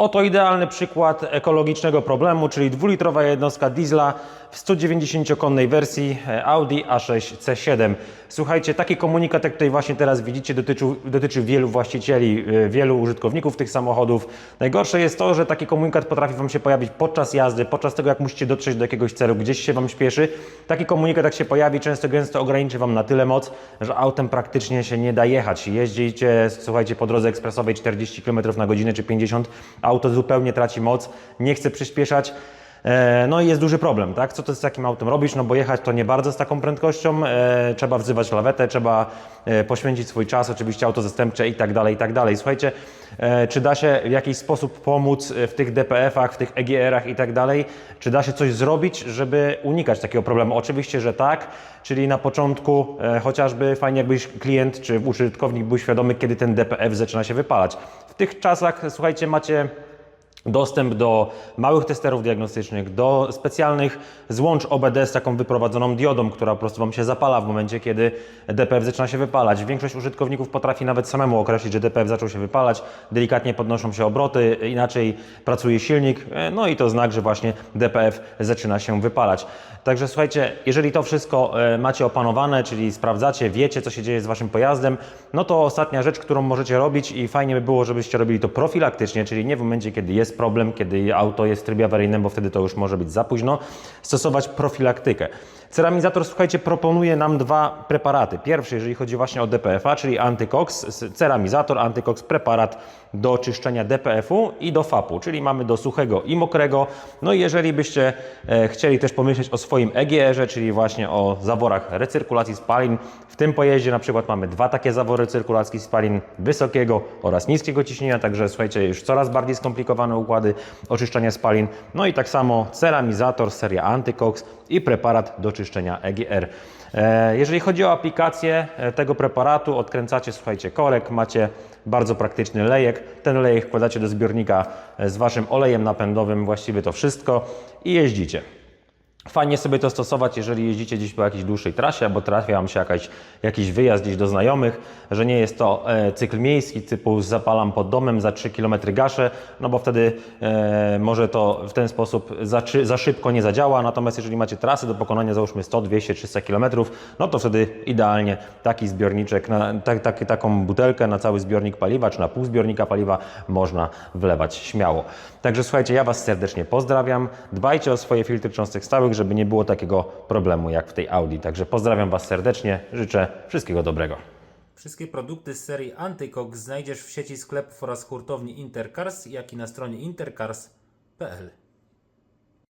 Oto idealny przykład ekologicznego problemu, czyli dwulitrowa jednostka diesla w 190-konnej wersji e, Audi A6 C7. Słuchajcie, taki komunikat, jak tutaj właśnie teraz widzicie, dotyczy, wielu właścicieli, e, wielu użytkowników tych samochodów. Najgorsze jest to, że taki komunikat potrafi Wam się pojawić podczas jazdy, podczas tego, jak musicie dotrzeć do jakiegoś celu, gdzieś się Wam śpieszy. Taki komunikat, jak się pojawi, często gęsto ograniczy Wam na tyle moc, że autem praktycznie się nie da jechać. Jeździcie, słuchajcie, po drodze ekspresowej 40 km na godzinę czy 50, auto zupełnie traci moc, nie chce przyspieszać. E, No i jest duży problem, tak? Co ty z takim autem robisz? No bo jechać to nie bardzo z taką prędkością, e, trzeba wzywać lawetę, trzeba e, poświęcić swój czas, oczywiście auto zastępcze i tak dalej, i tak dalej. Słuchajcie, czy da się w jakiś sposób pomóc w tych DPF-ach, w tych EGR-ach i tak dalej? Czy da się coś zrobić, żeby unikać takiego problemu? Oczywiście, że tak, czyli na początku chociażby fajnie jakbyś klient czy użytkownik był świadomy, kiedy ten DPF zaczyna się wypalać. W tych czasach, słuchajcie, macie dostęp do małych testerów diagnostycznych, do specjalnych złącz OBD z taką wyprowadzoną diodą, która po prostu Wam się zapala w momencie, kiedy DPF zaczyna się wypalać. Większość użytkowników potrafi nawet samemu określić, że DPF zaczął się wypalać, delikatnie podnoszą się obroty, inaczej pracuje silnik, e, no i to znak, że właśnie DPF zaczyna się wypalać. Także słuchajcie, jeżeli to wszystko e, macie opanowane, czyli sprawdzacie, wiecie, co się dzieje z Waszym pojazdem, no to ostatnia rzecz, którą możecie robić i fajnie by było, żebyście robili to profilaktycznie, czyli nie w momencie, kiedy jest problem, kiedy auto jest w trybie awaryjnym, bo wtedy to już może być za późno, stosować profilaktykę. Ceramizator, słuchajcie, proponuje nam dwa preparaty. Pierwszy, jeżeli chodzi właśnie o DPF-a, czyli Antycox, s- ceramizator, Antycox, preparat do czyszczenia DPF-u i do FAP-u, czyli mamy do suchego i mokrego. No i jeżeli byście e, chcieli też pomyśleć o swoim EGR-ze, czyli właśnie o zaworach recyrkulacji spalin, w tym pojeździe na przykład mamy dwa takie zawory recyrkulacji spalin wysokiego oraz niskiego ciśnienia, także słuchajcie, już coraz bardziej skomplikowane układy oczyszczania spalin. No i tak samo ceramizator, seria Antycox i preparat do czyszczenia EGR. E, Jeżeli chodzi o aplikację e, tego preparatu, odkręcacie, słuchajcie, korek, macie bardzo praktyczny lejek. Ten lejek wkładacie do zbiornika e, z Waszym olejem napędowym, właściwie to wszystko i jeździcie. Fajnie sobie to stosować, jeżeli jeździcie gdzieś po jakiejś dłuższej trasie, albo trafia Wam się jakaś, jakiś wyjazd gdzieś do znajomych, że nie jest to e, cykl miejski, typu zapalam pod domem, za 3 km gaszę, no bo wtedy e, może to w ten sposób za, za szybko nie zadziała, natomiast jeżeli macie trasy do pokonania, załóżmy 100, 200, 300 km, no to wtedy idealnie taki zbiorniczek, na, tak, tak, taką butelkę na cały zbiornik paliwa, czy na pół zbiornika paliwa można wlewać śmiało. Także słuchajcie, ja Was serdecznie pozdrawiam, dbajcie o swoje filtry cząstek stałych, żeby nie było takiego problemu jak w tej Audi. Także pozdrawiam Was serdecznie, życzę wszystkiego dobrego. Wszystkie produkty z serii Antycox znajdziesz w sieci sklepów oraz hurtowni Intercars, jak i na stronie intercars.pl.